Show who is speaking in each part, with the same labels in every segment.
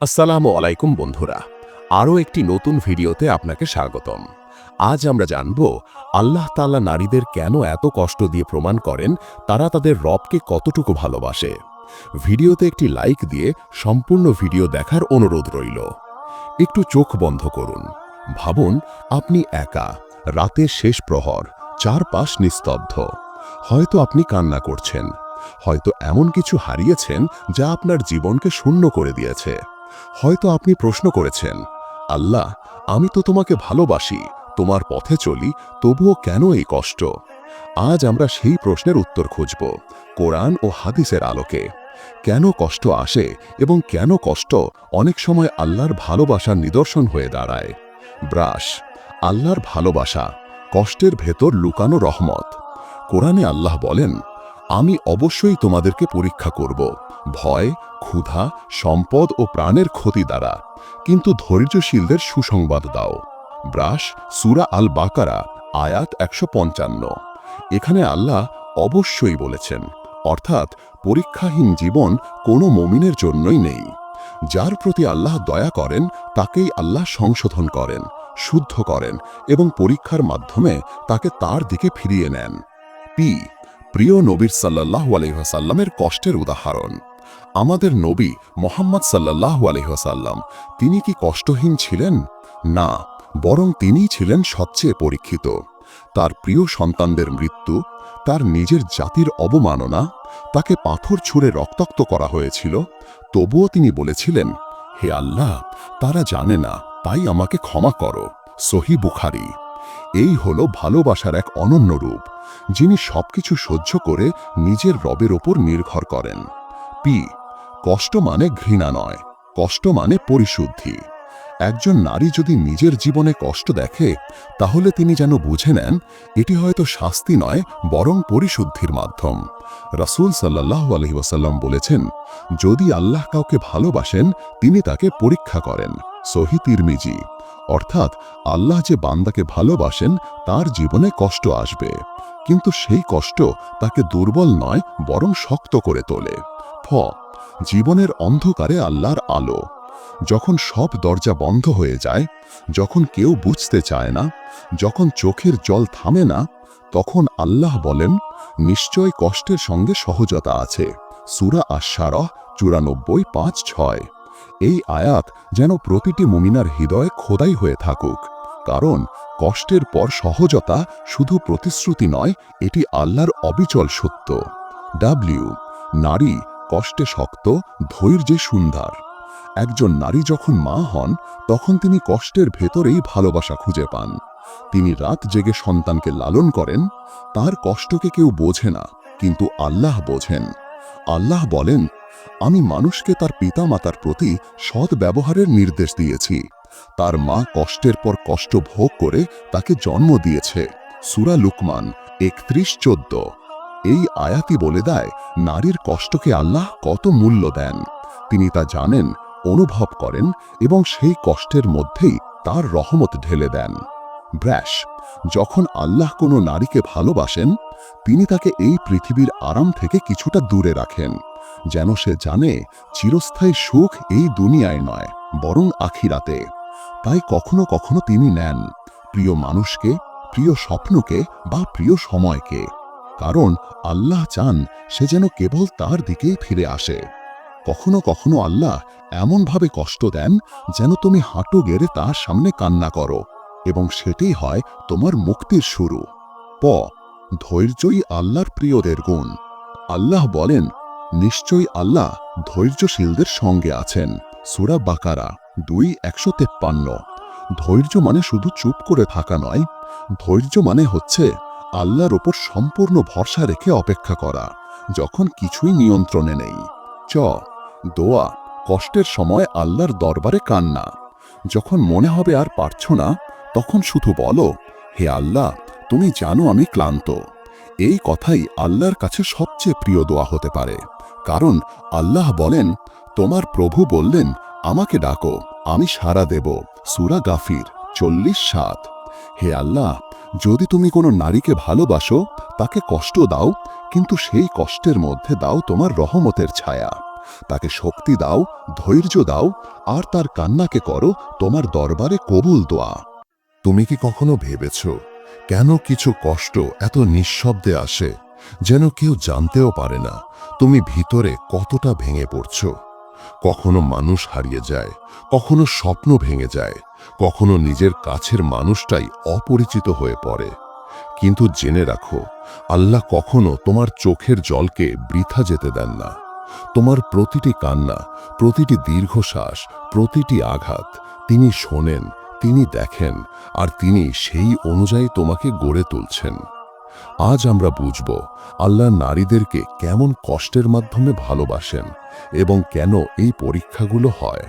Speaker 1: আসসালামু আলাইকুম বন্ধুরা। আরও একটি নতুন ভিডিওতে আপনাকে স্বাগতম। আজ আমরা জানব, আল্লাহ তাআলা নারীদের কেন এত কষ্ট দিয়ে প্রমাণ করেন, তারা তাদের রবকে কতটুকু ভালোবাসে? ভিডিওতে একটি লাইক দিয়ে সম্পূর্ণ ভিডিও দেখার অনুরোধ রইল। একটু চোখ বন্ধ করুন। ভাবুন, আপনি একা রাতের শেষ প্রহর, চারপাশ নিস্তব্ধ। হয়তো আপনি কান্না করছেন, হয়তো এমন কিছু হারিয়েছেন যা আপনার জীবনকে শূন্য করে দিয়েছে। হয়তো আপনি প্রশ্ন করেছেন, আল্লাহ, আমি তো তোমাকে ভালোবাসি, তোমার পথে চলি, তবুও কেন এই কষ্ট? আজ আমরা সেই প্রশ্নের উত্তর খুঁজব, কোরআন ও হাদিসের আলোকে। কেন কষ্ট আসে এবং কেন কষ্ট অনেক সময় আল্লাহর ভালোবাসার নিদর্শন হয়ে দাঁড়ায়? ব্রাশ, আল্লাহর ভালোবাসা, কষ্টের ভেতর লুকানো রহমত। কোরআনে আল্লাহ বলেন আমি অবশ্যই তোমাদেরকে পরীক্ষা করব। ভয়, ক্ষুধা, সম্পদ ও প্রাণের ক্ষতি দ্বারা। কিন্তু ধৈর্যশীলদের সুসংবাদ দাও। ব্রাশ, সুরা আল বাকারা আয়াত একশো পঞ্চান্ন। এখানে আল্লাহ অবশ্যই বলেছেন, অর্থাৎ পরীক্ষাহীন জীবন কোনো মমিনের জন্যই নেই। যার প্রতি আল্লাহ দয়া করেন, তাকেই আল্লাহ সংশোধন করেন, শুদ্ধ করেন এবং পরীক্ষার মাধ্যমে তাকে তার দিকে ফিরিয়ে নেন। পি প্রিয় নবীর সাল্লাহ আলহাসাল্লামের কষ্টের উদাহরণ। আমাদের নবী মোহাম্মদ সাল্লাহ আলহাসাল্লাম তিনি কি কষ্টহীন ছিলেন? না, বরং তিনিই ছিলেন সবচেয়ে পরীক্ষিত। তার প্রিয় সন্তানদের মৃত্যু, তার নিজের জাতির অবমাননা, তাকে পাথর ছুঁড়ে রক্তাক্ত করা হয়েছিল, তবুও তিনি বলেছিলেন, হে আল্লাহ, তারা জানে না, তাই আমাকে ক্ষমা করো। সহি বুখারি। এই হলো ভালোবাসার এক অনন্য রূপ, যিনি সবকিছু সহ্য করে নিজের রবের ওপর নির্ভর করেন। পি কষ্ট মানে ঘৃণা নয়, কষ্ট মানে পরিশুদ্ধি। একজন নারী যদি নিজের জীবনে কষ্ট দেখে, তাহলে তিনি যেন বুঝে নেন, এটি হয়তো শাস্তি নয়, বরং পরিশুদ্ধির মাধ্যম। রাসূল সাল্লাহ আলহিবাসাল্লাম বলেছেন, যদি আল্লাহ কাউকে ভালোবাসেন, তিনি তাকে পরীক্ষা করেন। সহি তিরমিজি। অর্থাৎ আল্লাহ যে বান্দাকে ভালোবাসেন, তার জীবনে কষ্ট আসবে। কিন্তু সেই কষ্ট তাকে দুর্বল নয়, বরং শক্ত করে তোলে। ফ, জীবনের অন্ধকারে আল্লাহর আলো। যখন সব দরজা বন্ধ হয়ে যায়, যখন কেউ বুঝতে চায় না, যখন চোখের জল থামে না, তখন আল্লাহ বলেন, নিশ্চয় কষ্টের সঙ্গে সহজতা আছে। সুরা আশারহ চুরানব্বই, পাঁচ, ছয়। এই আয়াত যেন প্রতিটি মুমিনার হৃদয়ে খোদাই হয়ে থাকুক। কারণ, কষ্টের পর সহজতা শুধু প্রতিশ্রুতি নয়, এটি আল্লাহর অবিচল সত্য। ডাব্লিউ নারী কষ্টে শক্ত, ধৈর্যে সুন্দর। একজন নারী যখন মা হন, তখন তিনি কষ্টের ভেতরেই ভালোবাসা খুঁজে পান। তিনি রাত জেগে সন্তানকে লালন করেন, তার কষ্টকে কেউ বোঝে না, কিন্তু আল্লাহ বোঝেন। আল্লাহ বলেন আমি মানুষকে তার পিতামাতার প্রতি সৎ ব্যবহারের নির্দেশ দিয়েছি। তার মা কষ্টের পর কষ্ট ভোগ করে তাকে জন্ম দিয়েছে। সুরা লুকমান, একত্রিশ, চোদ্দ। এই আয়াতি বলে দেয়, নারীর কষ্টকে আল্লাহ কত মূল্য দেন। তিনি তা জানেন, অনুভব করেন এবং সেই কষ্টের মধ্যেই তার রহমত ঢেলে দেন। ব্র্যাশ যখন আল্লাহ কোনো নারীকে ভালোবাসেন, তিনি তাকে এই পৃথিবীর আরাম থেকে কিছুটা দূরে রাখেন। যেন সে জানে চিরস্থায়ী সুখ এই দুনিয়ায় নয়, বরং আখিরাতে। তাই কখনো কখনো তিনি নেন প্রিয় মানুষকে, প্রিয় স্বপ্নকে বা প্রিয় সময়কে। কারণ আল্লাহ চান সে যেন কেবল তার দিকেই ফিরে আসে। কখনো কখনো আল্লাহ এমনভাবে কষ্ট দেন যেন তুমি হাঁটু গেড়ে তার সামনে কান্না করো এবং সেটাই হয় তোমার মুক্তির শুরু। প, ধৈর্যই আল্লাহর প্রিয়দের গুণ। আল্লাহ বলেন নিশ্চয়ই আল্লাহ ধৈর্যশীলদের সঙ্গে আছেন। সুরা বাকারা দুই একশো তেপ্পান্ন। ধৈর্য মানে শুধু চুপ করে থাকা নয়, ধৈর্য মানে হচ্ছে আল্লাহর ওপর সম্পূর্ণ ভরসা রেখে অপেক্ষা করা, যখন কিছুই নিয়ন্ত্রণে নেই। চ, দোয়া, কষ্টের সময় আল্লাহর দরবারে কান্না। যখন মনে হবে আর পারছ না, তখন শুধু বলো, হে আল্লাহ, তুমি জানো আমি ক্লান্ত। এই কথাই আল্লাহর কাছে সবচেয়ে প্রিয় দোয়া হতে পারে। কারণ আল্লাহ বলেন, তোমার প্রভু বললেন, আমাকে ডাকো, আমি সারা দেব। সুরা গাফির, চল্লিশ সাত। হে আল্লাহ, যদি তুমি কোনো নারীকে ভালোবাসো, তাকে কষ্ট দাও, কিন্তু সেই কষ্টের মধ্যে দাও তোমার রহমতের ছায়া। তাকে শক্তি দাও, ধৈর্য দাও, আর তার কান্নাকে করো, তোমার দরবারে কবুল দোয়া। তুমি কি কখনো ভেবেছ, কেন কিছু কষ্ট এত নিঃশব্দে আসে, যেন কেউ জানতেও পারে না? তুমি ভিতরে কতটা ভেঙে পড়ছ? কখনো মানুষ হারিয়ে যায়, কখনো স্বপ্ন ভেঙে যায়, কখনো নিজের কাছের মানুষটাই অপরিচিত হয়ে পড়ে। কিন্তু জেনে রাখো, আল্লাহ কখনো তোমার চোখের জলকে বৃথা যেতে দেন না। তোমার প্রতিটি কান্না, প্রতিটি দীর্ঘশ্বাস, প্রতিটি আঘাত তিনি শোনেন, তিনি দেখেন, আর তিনি সেই অনুযায়ী তোমাকে গড়ে তুলছেন। আজ আমরা বুঝব আল্লাহ নারীদেরকে কেমন কষ্টের মাধ্যমে ভালোবাসেন এবং কেন এই পরীক্ষাগুলো হয়।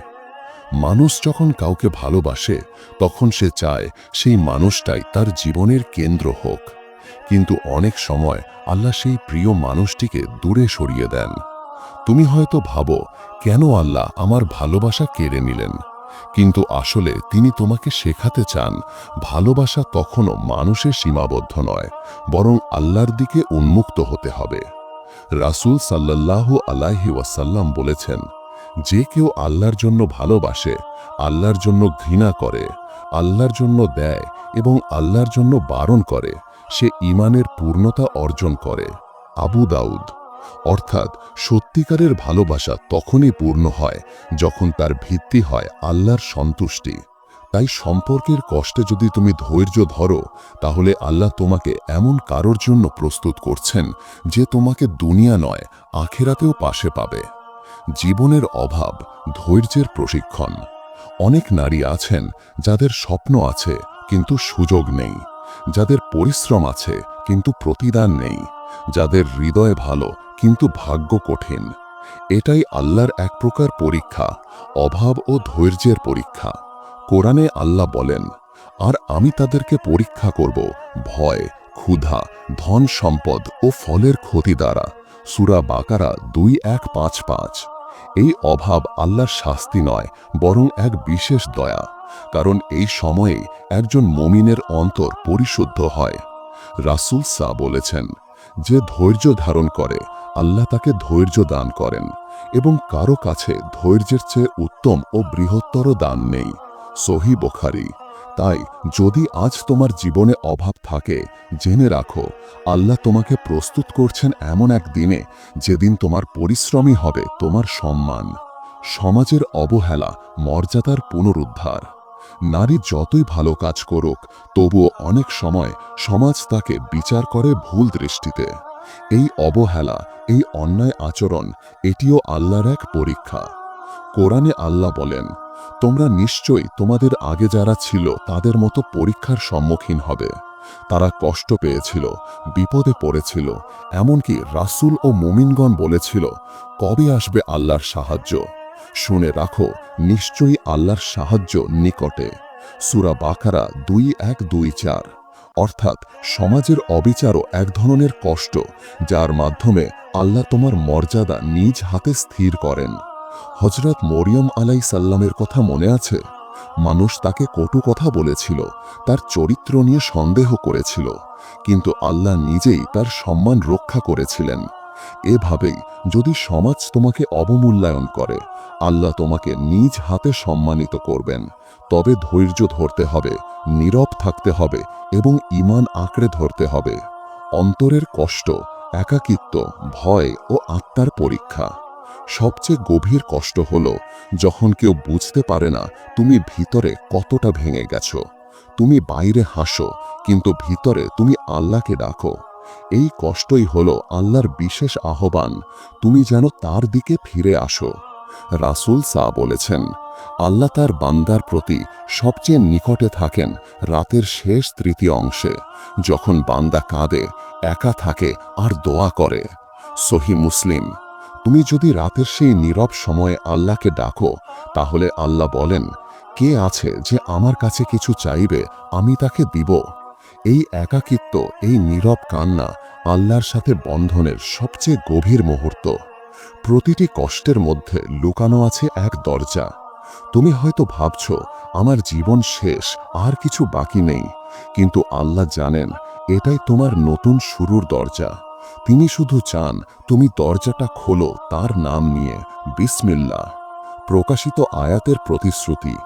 Speaker 1: মানুষ যখন কাউকে ভালোবাসে, তখন সে চায় সেই মানুষটাই তার জীবনের কেন্দ্র হোক। কিন্তু অনেক সময় আল্লাহ সেই প্রিয় মানুষটিকে দূরে সরিয়ে দেন। তুমি হয়তো ভাবো, কেন আল্লাহ আমার ভালোবাসা কেড়ে নিলেন? কিন্তু আসলে তিনি তোমাকে শেখাতে চান, ভালোবাসা তখনও মানুষের সীমাবদ্ধ নয়, বরং আল্লাহর দিকে উন্মুক্ত হতে হবে। রাসূল সাল্লাল্লাহু আলাইহি ওয়াসাল্লাম বলেছেন, যে কেউ আল্লাহর জন্য ভালোবাসে, আল্লাহর জন্য ঘৃণা করে, আল্লাহর জন্য দেয় এবং আল্লাহর জন্য বারণ করে, সে ইমানের পূর্ণতা অর্জন করে। আবু দাউদ অর্থাৎ সত্যিকারের ভালোবাসা তখনই পূর্ণ হয় যখন তার ভিত্তি হয় আল্লাহর সন্তুষ্টি। তাই সম্পর্কের কষ্টে যদি তুমি ধৈর্য ধরো, তাহলে আল্লাহ তোমাকে এমন কারোর জন্য প্রস্তুত করছেন যে তোমাকে দুনিয়া নয়, আখেরাতেও পাশে পাবে। জীবনের অভাব, ধৈর্যের প্রশিক্ষণ। অনেক নারী আছেন যাদের স্বপ্ন আছে, কিন্তু সুযোগ নেই। যাদের পরিশ্রম আছে, কিন্তু প্রতিদান নেই। যাদের হৃদয় ভালো কিন্তু ভাগ্য কঠিন। এটাই আল্লাহর এক প্রকার পরীক্ষা, অভাব ও ধৈর্যের পরীক্ষা। কোরআনে আল্লাহ বলেন, আর আমি তাদেরকে পরীক্ষা করব ভয়, ক্ষুধা, ধন সম্পদ ও ফলের ক্ষতি দ্বারা। সুরা বাকারা দুই এক পাঁচ পাঁচ। এই অভাব আল্লাহর শাস্তি নয়, বরং এক বিশেষ দয়া। কারণ এই সময়ে একজন মমিনের অন্তর পরিশুদ্ধ হয়। রাসুল সা বলেছেন, যে ধৈর্য ধারণ করে আল্লাহ তাকে ধৈর্য দান করেন এবং কারও কাছে ধৈর্যের চেয়ে উত্তম ও বৃহত্তর দান নেই। সহি বোখারি। তাই যদি আজ তোমার জীবনে অভাব থাকে, জেনে রাখো, আল্লাহ তোমাকে প্রস্তুত করছেন এমন এক দিনে, যেদিন তোমার পরিশ্রমই হবে তোমার সম্মান। সমাজের অবহেলা মর্যাদার পুনরুদ্ধার। নারী যতই ভালো কাজ করুক, তবুও অনেক সময় সমাজ তাকে বিচার করে ভুল দৃষ্টিতে। এই অবহেলা, এই অন্যায় আচরণ, এটিও আল্লাহর এক পরীক্ষা। কোরআনে আল্লাহ বলেন, তোমরা নিশ্চয়ই তোমাদের আগে যারা ছিল তাদের মতো পরীক্ষার সম্মুখীন হবে। তারা কষ্ট পেয়েছিল, বিপদে পড়েছিল, এমনকি রাসূল ও মুমিনগণ বলেছিল, কবে আসবে আল্লাহর সাহায্য শুনে রাখো, নিশ্চয়ই আল্লাহর সাহায্য নিকটে। সুরা বাকারা দুই এক দুই চার। অর্থাৎ সমাজের অবিচারও এক ধরনের কষ্ট, যার মাধ্যমে আল্লাহ তোমার মর্যাদা নিজ হাতে স্থির করেন। হজরত মরিয়ম আলাই সাল্লামের কথা মনে আছে? মানুষ তাকে কটু কথা বলেছিল, তার চরিত্র নিয়ে সন্দেহ করেছিল, কিন্তু আল্লাহ নিজেই তার সম্মান রক্ষা করেছিলেন। এভাবেই যদি সমাজ তোমাকে অবমূল্যায়ন করে, আল্লাহ তোমাকে নিজ হাতে সম্মানিত করবেন। তবে ধৈর্য ধরতে হবে, নীরব থাকতে হবে এবং ইমান আঁকড়ে ধরতে হবে। অন্তরের কষ্ট, একাকিত্ব, ভয় ও আত্মার পরীক্ষা। সবচেয়ে গভীর কষ্ট হল যখন কেউ বুঝতে পারে না তুমি ভিতরে কতটা ভেঙে গেছো। তুমি বাইরে হাসো, কিন্তু ভিতরে তুমি আল্লাহকে ডাকো। এই কষ্টই হলো আল্লাহর বিশেষ আহ্বান, তুমি যেন তার দিকে ফিরে আসো। রাসুল সা বলেছেন, আল্লাহ তার বান্দার প্রতি সবচেয়ে নিকটে থাকেন রাতের শেষ তৃতীয় অংশে, যখন বান্দা কাঁদে, একা থাকে আর দোয়া করে। সহি মুসলিম, তুমি যদি রাতের সেই নীরব সময়ে আল্লাহকে ডাকো, তাহলে আল্লাহ বলেন, কে আছে যে আমার কাছে কিছু চাইবে, আমি তাকে দিব? এই একাকিত্ব, এই নীরব কান্না আল্লাহর সাথে বন্ধনের সবচেয়ে গভীর মুহূর্ত। প্রতিটি কষ্টের মধ্যে লুকানো আছে এক দরজা। তুমি হয়তো ভাবছ, আমার জীবন শেষ, আর কিছু বাকি নেই। কিন্তু আল্লাহ জানেন, এটাই তোমার নতুন শুরুর দরজা। তিনি শুধু চান, তুমি দরজাটা খোলো তার নাম নিয়ে। বিসমিল্লা প্রকাশিত আয়াতের প্রতিশ্রুতি।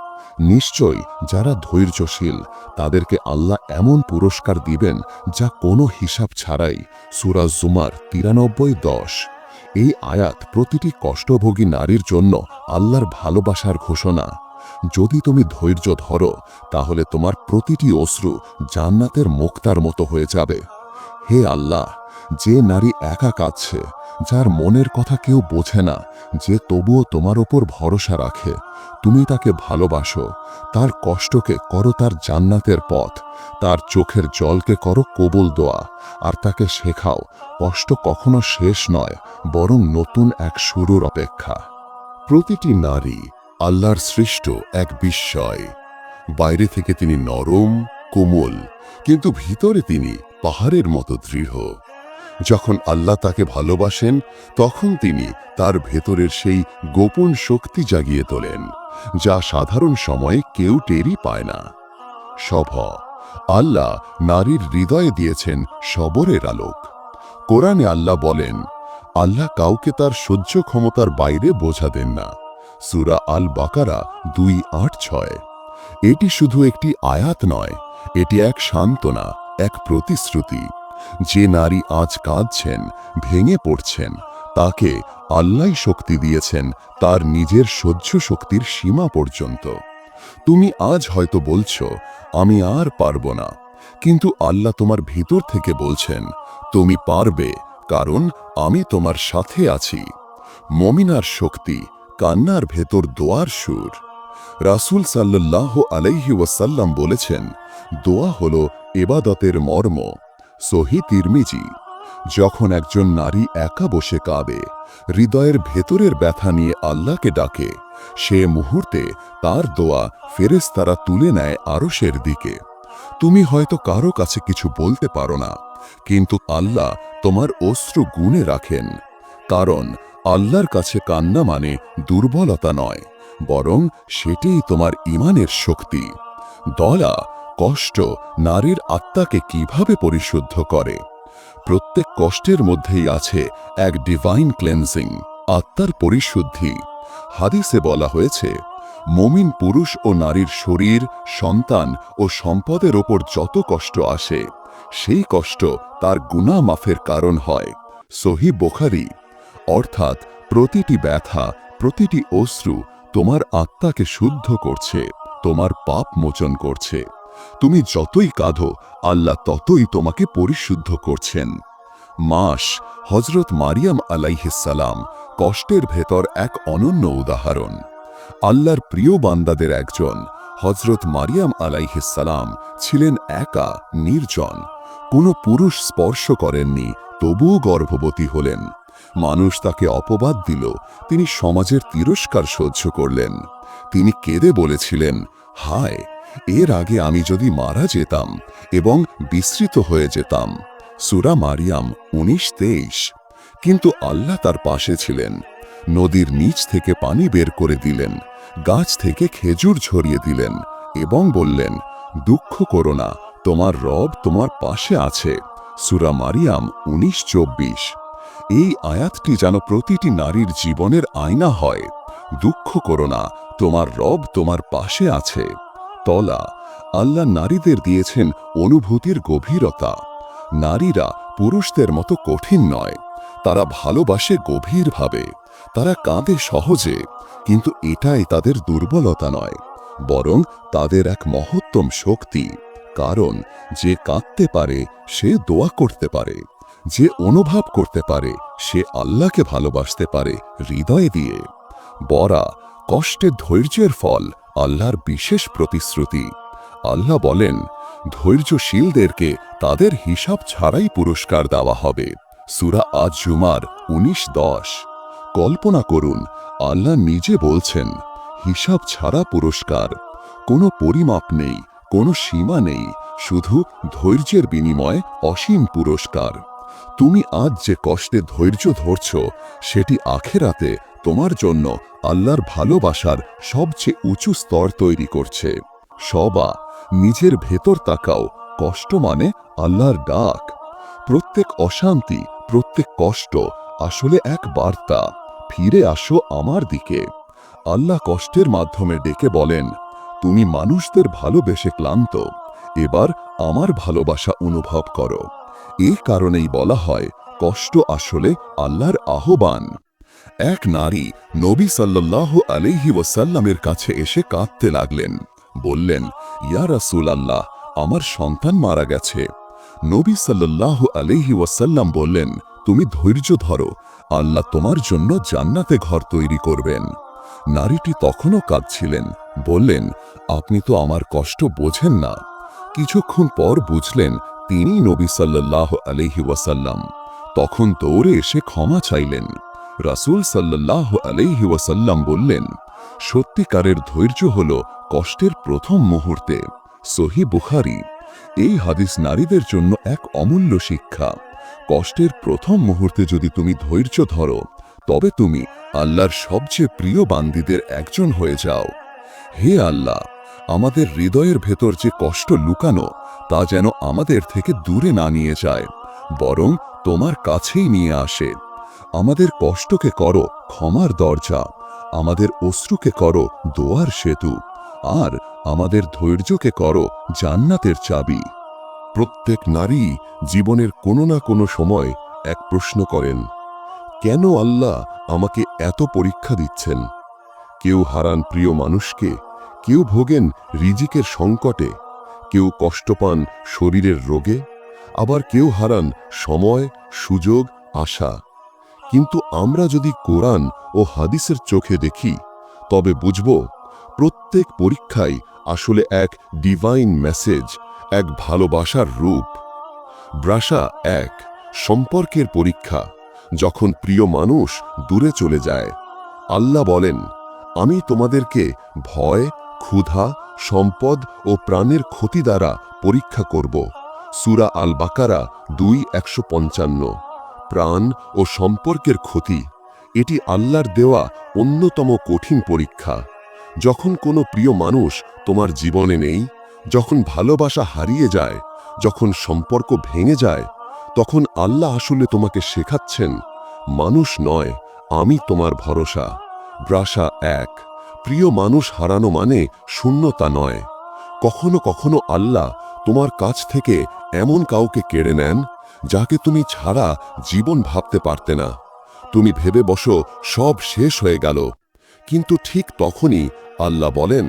Speaker 1: নিশ্চয় যারা ধৈর্যশীল, তাদেরকে আল্লাহ এমন পুরস্কার দিবেন যা কোনো হিসাব ছাড়াই। সুরা জুমার তিরানব্বই দশ। এই আয়াত প্রতিটি কষ্টভোগী নারীর জন্য আল্লাহর ভালোবাসার ঘোষণা। যদি তুমি ধৈর্য ধরো, তাহলে তোমার প্রতিটি অশ্রু জান্নাতের মুক্তার মতো হয়ে যাবে। হে আল্লাহ, যে নারী একা কাঁদছে যার মনের কথা কেউ বোঝে না, যে তবুও তোমার ওপর ভরসা রাখে। তুমি তাকে ভালোবাসো। তার কষ্টকে করো তার জান্নাতের পথ। তার চোখের জলকে করো কবুল দোয়া। আর তাকে শেখাও, কষ্ট কখনো শেষ নয়, বরং নতুন এক শুরুর অপেক্ষা। প্রতিটি নারী আল্লাহর সৃষ্ট এক বিস্ময়। বাইরে থেকে তিনি নরম, কোমল, কিন্তু ভিতরে তিনি পাহাড়ের মতো দৃঢ়। যখন আল্লাহ তাকে ভালোবাসেন, তখন তিনি তার ভেতরের সেই গোপন শক্তি জাগিয়ে তোলেন, যা সাধারণ সময়ে কেউ টেরই পায় না। সভ, আল্লাহ নারীর হৃদয়ে দিয়েছেন সবরের আলোক। কোরআনে আল্লাহ বলেন, আল্লাহ কাউকে তার সহ্য ক্ষমতার বাইরে বোঝা দেন না। সুরা আল বাকারা দুই আট ছয়। এটি শুধু একটি আয়াত নয়, এটি এক সান্ত্বনা, এক প্রতিশ্রুতি। যে নারী আজ কাঁদছেন, ভেঙে পড়ছেন, তাকে আল্লাহ শক্তি দিয়েছেন তার নিজের সহ্য শক্তির সীমা পর্যন্ত। তুমি আজ হয়তো বলছো, আমি আর পারব না। কিন্তু আল্লাহ তোমার ভিতর থেকে বলছেন, তুমি পারবে, কারণ আমি তোমার সাথে আছি। মমিনার শক্তি, কান্নার ভেতর দোয়ার সুর। রাসূল সাল্লাল্লাহু আলাইহি ওয়াসাল্লাম বলেছেন, দোয়া হল এবাদতের মর্ম। সহি তিরমিজি। যখন একজন নারী একা বসে কাবে হৃদয়ের ভেতরের ব্যথা নিয়ে আল্লাহকে ডাকে, সে মুহূর্তে তার দোয়া ফেরেশতারা তুলে নেয় আরশের দিকে। তুমি হয়তো কারও কাছে কিছু বলতে পারো না, কিন্তু আল্লাহ তোমার অশ্রু গুণে রাখেন। কারণ আল্লাহর কাছে কান্না মানে দুর্বলতা নয়, বরং সেটাই তোমার ইমানের শক্তি। দলা কষ্ট নারীর আত্মাকে কীভাবে পরিশুদ্ধ করে? প্রত্যেক কষ্টের মধ্যেই আছে এক ডিভাইন ক্লেন্সিং আত্মার পরিশুদ্ধি। হাদিসে বলা হয়েছে, মমিন পুরুষ ও নারীর শরীর, সন্তান ও সম্পদের ওপর যত কষ্ট আসে, সেই কষ্ট তার গুণা মাফের কারণ হয়। সহি বোখারি, অর্থাৎ প্রতিটি ব্যথা, প্রতিটি অশ্রু তোমার আত্মাকে শুদ্ধ করছে, তোমার পাপ মোচন করছে। তুমি যতই কাঁধো আল্লাহ ততই তোমাকে পরিশুদ্ধ করছেন। মাস হজরত মারিয়াম আলাইহিসালাম কষ্টের ভেতর এক অনন্য উদাহরণ। আল্লাহর প্রিয় বান্দাদের একজন হজরত মারিয়াম আলাইহিসালাম ছিলেন একা, নির্জন। কোনো পুরুষ স্পর্শ করেননি, তবুও গর্ভবতী হলেন। মানুষ তাকে অপবাদ দিল, তিনি সমাজের তিরস্কার সহ্য করলেন। তিনি কেঁদে বলেছিলেন, হায় এর আগে আমি যদি মারা যেতাম এবং বিস্মৃত হয়ে যেতাম, সুরা মারিয়াম উনিশ তেইশ। কিন্তু আল্লাহ তার পাশে ছিলেন, নদীর নিচ থেকে পানি বের করে দিলেন, গাছ থেকে খেজুর ঝরিয়ে দিলেন এবং বললেন, দুঃখ করো না, তোমার রব তোমার পাশে আছে। সুরা মারিয়াম উনিশ চব্বিশ। এই আয়াতটি যেন প্রতিটি নারীর জীবনের আয়না হয়। দুঃখ করো না, তোমার রব তোমার পাশে আছে। তলা আল্লাহ নারীদের দিয়েছেন অনুভূতির গভীরতা। নারীরা পুরুষদের মতো কঠিন নয়, তারা ভালোবাসে গভীরভাবে, তারা কাঁদে সহজে, কিন্তু এটাই তাদের দুর্বলতা নয়, বরং তাদের এক মহত্তম শক্তি, কারণ যে কাঁদতে পারে, সে দোয়া করতে পারে, যে অনুভব করতে পারে, সে আল্লাহকে ভালোবাসতে পারে হৃদয় দিয়ে। বরা কষ্টে ধৈর্যের ফল আল্লাহর বিশেষ প্রতিশ্রুতি। আল্লাহ বলেন, ধৈর্যশীলদেরকে তাদের হিসাব ছাড়াই পুরস্কার দেওয়া হবে। সুরা আজ জুমার উনিশ দশ। কল্পনা করুন, আল্লাহ নিজে বলছেন, হিসাব ছাড়া পুরস্কার। কোনো পরিমাপ নেই, কোনো সীমা নেই, শুধু ধৈর্যের বিনিময়ে অসীম পুরস্কার। তুমি আজ যে কষ্টে ধৈর্য ধরছ, সেটি আখেরাতে তোমার জন্য আল্লাহর ভালোবাসার সবচেয়ে উঁচু স্তর তৈরি করছে। সবা, নিজের ভেতর তাকাও, কষ্ট মানে আল্লাহর ডাক। প্রত্যেক অশান্তি, প্রত্যেক কষ্ট আসলে এক বার্তা, ফিরে আসো আমার দিকে। আল্লাহ কষ্টের মাধ্যমে ডেকে বলেন, তুমি মানুষদের ভালোবেসে ক্লান্ত, এবার আমার ভালোবাসা অনুভব করো। এই কারণেই বলা হয়, কষ্ট আসলে আল্লাহর আহ্বান। এক নারী নবী সাল্লাহ আলহি ওসাল্লামের কাছে এসে কাঁদতে লাগলেন। বললেন, ইয়া রাসূল আল্লাহ আমার সন্তান মারা গেছে। নবী সাল্লাহ আলহি ওয়াসাল্লাম বললেন, তুমি ধৈর্য ধরো, আল্লাহ তোমার জন্য জান্নাতে ঘর তৈরি করবেন। নারীটি তখনও কাঁদছিলেন, বললেন, আপনি তো আমার কষ্ট বোঝেন না। কিছুক্ষণ পর বুঝলেন তিনি নবী সাল্লাহ আলহি ওয়াসাল্লাম। তখন দৌড়ে এসে ক্ষমা চাইলেন। রাসূল সাল্লাহ আলহি ওয়াসাল্লাম বললেন, সত্যিকারের ধৈর্য হল কষ্টের প্রথম মুহূর্তে। সহি বুখারি, এই হাদিস নারীদের জন্য এক অমূল্য শিক্ষা। কষ্টের প্রথম মুহূর্তে যদি তুমি ধৈর্য ধরো, তবে তুমি আল্লাহর সবচেয়ে প্রিয় বান্দিদের একজন হয়ে যাও। হে আল্লাহ, আমাদের হৃদয়ের ভেতর যে কষ্ট লুকানো, তা যেন আমাদের থেকে দূরে না নিয়ে যায়, বরং তোমার কাছেই নিয়ে আসে। আমাদের কষ্টকে করো, ক্ষমার দরজা। আমাদের অশ্রুকে করো, দোয়ার সেতু। আর আমাদের ধৈর্যকে করো, জান্নাতের চাবি। প্রত্যেক নারী জীবনের কোনো না কোনো সময় এক প্রশ্ন করেন, কেন আল্লাহ আমাকে এত পরীক্ষা দিচ্ছেন? কেউ হারান প্রিয় মানুষকে, কেউ ভোগেন রিজিকের সংকটে, কেউ কষ্ট পান শরীরের রোগে, আবার কেউ হারান সময়, সুযোগ, আশা। কিন্তু আমরা যদি কোরআন ও হাদিসের চোখে দেখি, তবে বুঝব প্রত্যেক পরীক্ষাই আসলে এক ডিভাইন মেসেজ এক ভালোবাসার রূপ। ব্রাসা এক সম্পর্কের পরীক্ষা, যখন প্রিয় মানুষ দূরে চলে যায়। আল্লাহ বলেন, আমি তোমাদেরকে ভয়, ক্ষুধা, সম্পদ ও প্রাণের ক্ষতি দ্বারা পরীক্ষা করব। সুরা আল বাকারা দুই একশো পঞ্চান্ন। প্রাণ ও সম্পর্কের ক্ষতি, এটি আল্লাহর দেওয়া অন্যতম কঠিন পরীক্ষা। যখন কোনো প্রিয় মানুষ তোমার জীবনে নেই, যখন ভালোবাসা হারিয়ে যায়, যখন সম্পর্ক ভেঙে যায়, তখন আল্লাহ আসলে তোমাকে শেখাচ্ছেন, মানুষ নয়, আমি তোমার ভরসা। ব্রাসা এক, প্রিয় মানুষ হারানো মানে শূন্যতা নয়। কখনো কখনো আল্লাহ তোমার কাছ থেকে এমন কাউকে কেড়ে নেন যাকে তুমি ছাড়া জীবন ভাবতে পারতে না। তুমি ভেবে বসো, সব শেষ হয়ে গেল। কিন্তু ঠিক তখনই আল্লাহ বলেন,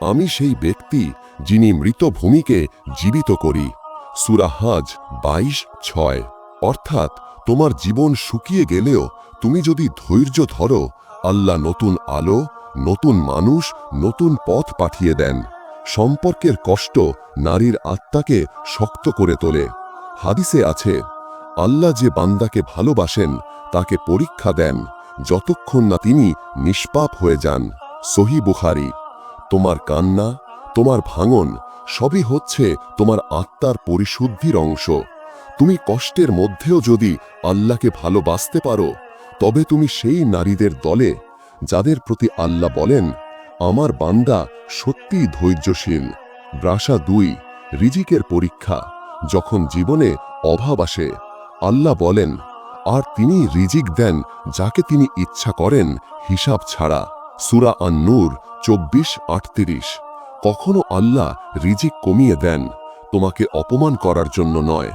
Speaker 1: আমি সেই ব্যক্তি যিনি মৃত ভূমিকে জীবিত করি। সুরাহাজ বাইশ, ছয়। অর্থাৎ তোমার জীবন শুকিয়ে গেলেও তুমি যদি ধৈর্য ধরো, আল্লাহ নতুন আলো, নতুন মানুষ, নতুন পথ পাঠিয়ে দেন। সম্পর্কের কষ্ট নারীর আত্মাকে শক্ত করে তোলে। হাদিসে আছে, আল্লাহ যে বান্দাকে ভালোবাসেন, তাকে পরীক্ষা দেন, যতক্ষণ না তিনি নিষ্পাপ হয়ে যান। সহি বুখারি। তোমার কান্না, তোমার ভাঙন, সবই হচ্ছে তোমার আত্মার পরিশুদ্ধির অংশ। তুমি কষ্টের মধ্যেও যদি আল্লাহকে ভালোবাসতে পারো, তবে তুমি সেই নারীদের দলে, যাদের প্রতি আল্লাহ বলেন, আমার বান্দা সত্যিই ধৈর্যশীল। ব্রাসা দুই, রিজিকের পরীক্ষা। যখন জীবনে অভাব আসে, আল্লাহ বলেন, আর তিনি রিজিক দেন যাকে তিনি ইচ্ছা করেন হিসাব ছাড়া। সুরা আন্নুর চব্বিশ আটত্রিশ। কখনো আল্লাহ রিজিক কমিয়ে দেন, তোমাকে অপমান করার জন্য নয়,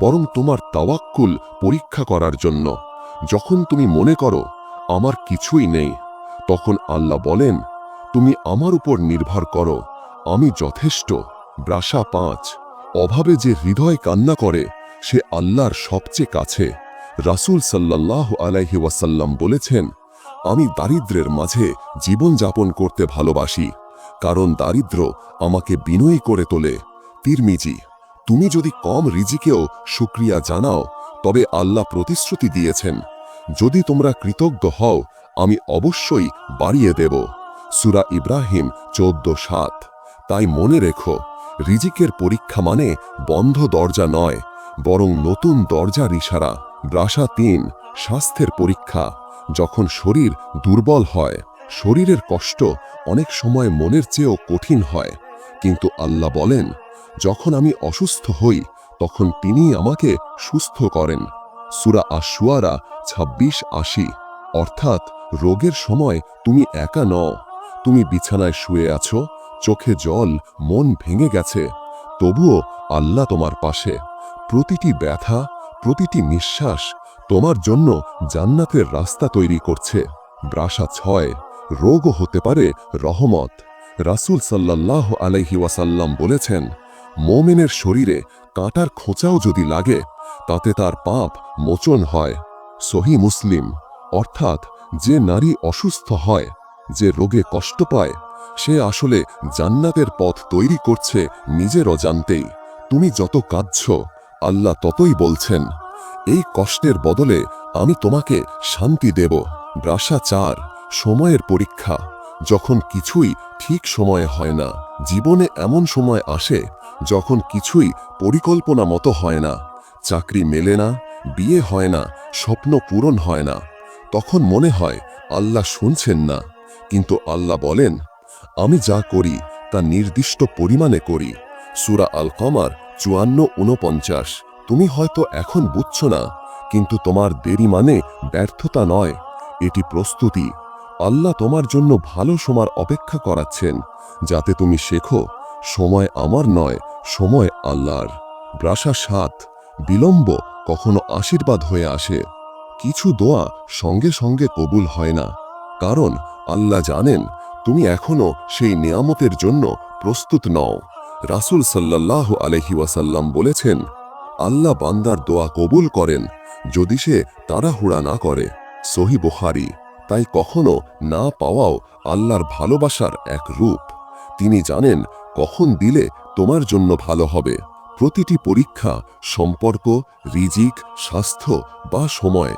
Speaker 1: বরং তোমার তাওয়াক্কুল পরীক্ষা করার জন্য। যখন তুমি মনে করো, আমার কিছুই নেই, তখন আল্লাহ বলেন, তুমি আমার উপর নির্ভর করো, আমি যথেষ্ট। ব্রাসা পাঁচ। অভাবে যে হৃদয় কান্না করে, সে আল্লাহর সবচেয়ে কাছে। রাসূল সাল্লাহ আলাইহি ওয়াসাল্লাম বলেছেন, আমি দারিদ্রের মাঝে জীবন যাপন করতে ভালোবাসি, কারণ দারিদ্র আমাকে বিনয়ী করে তোলে। তিরমিজি, তুমি যদি কম রিজিকেও সুক্রিয়া জানাও, তবে আল্লাহ প্রতিশ্রুতি দিয়েছেন, যদি তোমরা কৃতজ্ঞ হও, আমি অবশ্যই বাড়িয়ে দেব। সুরা ইব্রাহিম চোদ্দ সাত। তাই মনে রেখো রিজিকের পরীক্ষা মানে বন্ধ দরজা নয়, বরং নতুন দরজার ইশারা। ব্রাসা তিন, স্বাস্থ্যের পরীক্ষা। যখন শরীর দুর্বল হয়, শরীরের কষ্ট অনেক সময় মনের চেয়েও কঠিন হয়। কিন্তু আল্লাহ বলেন, যখন আমি অসুস্থ হই, তখন তিনি আমাকে সুস্থ করেন। সুরা আশুয়ারা ছাব্বিশ, আশি। অর্থাৎ, রোগের সময় তুমি একা নও। তুমি বিছানায় শুয়ে আছো চোখে জল, মন ভেঙে গেছে। তবুও আল্লাহ তোমার পাশে। প্রতিটি ব্যথা, প্রতিটি নিঃশ্বাস তোমার জন্য জান্নাতের রাস্তা তৈরি করছে। ব্রাসা ছয়, রোগও হতে পারে রহমত। রাসূল সাল্লাল্লাহ আলাইহি ওয়াসাল্লাম বলেছেন, মোমেনের শরীরে কাঁটার খোঁচাও যদি লাগে, তাতে তার পাপ মোচন হয়। সহি মুসলিম, অর্থাৎ যে নারী অসুস্থ হয়, যে রোগে কষ্ট পায় সে আসলে জান্নাতের পথ তৈরি করছে নিজের অজান্তেই। তুমি যত কাঁদছ, আল্লাহ ততই বলছেন, এই কষ্টের বদলে আমি তোমাকে শান্তি দেব। চার, সময়ের পরীক্ষা। যখন কিছুই ঠিক সময়ে হয় না, জীবনে এমন সময় আসে যখন কিছুই পরিকল্পনা মতো হয় না, চাকরি মেলে না, বিয়ে হয় না, স্বপ্ন পূরণ হয় না। তখন মনে হয়, আল্লাহ শুনছেন না। কিন্তু আল্লাহ বলেন আমি যা করি তা নির্দিষ্ট পরিমাণে করি। সুরা আল কমার চুয়ান্ন উনপঞ্চাশ তুমি হয়তো এখন বুঝছ না, কিন্তু তোমার দেরি মানে ব্যর্থতা নয়। এটি প্রস্তুতি। আল্লাহ তোমার জন্য ভালো সময় অপেক্ষা করাচ্ছেন, যাতে তুমি শেখো, সময় আমার নয়, সময় আল্লাহর। ব্রাসা সাত, বিলম্ব কখনো আশীর্বাদ হয়ে আসে। কিছু দোয়া সঙ্গে সঙ্গে কবুল হয় না, কারণ আল্লাহ জানেন তুমি এখনও সেই নিয়ামতের জন্য প্রস্তুত নও। রাসূল সাল্লাল্লাহ আলহি ওয়াসাল্লাম বলেছেন, আল্লাহ বান্দার দোয়া কবুল করেন যদি সে তাড়াহুড়া না করে। সহি বুখারি, তাই কখনো না পাওয়াও আল্লাহর ভালোবাসার এক রূপ। তিনি জানেন কখন দিলে তোমার জন্য ভালো হবে। প্রতিটি পরীক্ষা, সম্পর্ক, রিজিক, স্বাস্থ্য বা সময়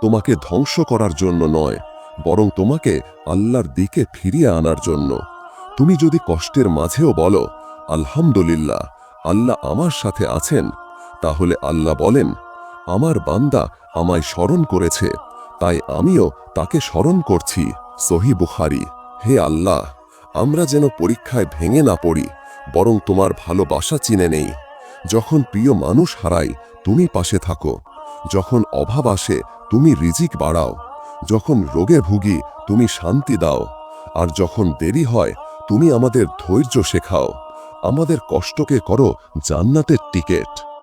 Speaker 1: তোমাকে ধ্বংস করার জন্য নয়। বরং তোমাকে আল্লাহর দিকে ফিরিয়ে আনার জন্য। তুমি যদি কষ্টের মাঝেও বলো, আলহামদুলিল্লাহ, আল্লাহ আমার সাথে আছেন, তাহলে আল্লাহ বলেন, আমার বান্দা আমায় স্মরণ করেছে, তাই আমিও তাকে স্মরণ করছি। সহি বুখারি। হে আল্লাহ, আমরা যেন পরীক্ষায় ভেঙে না পড়ি, বরং তোমার ভালোবাসা চিনে নেই। যখন প্রিয় মানুষ হারাই তুমি পাশে থাকো। যখন অভাব আসে, তুমি রিজিক বাড়াও। যখন রোগে ভুগি, তুমি শান্তি দাও। আর যখন দেরি হয়, তুমি আমাদের ধৈর্য শেখাও। আমাদের কষ্টকে করো জান্নাতের টিকেট।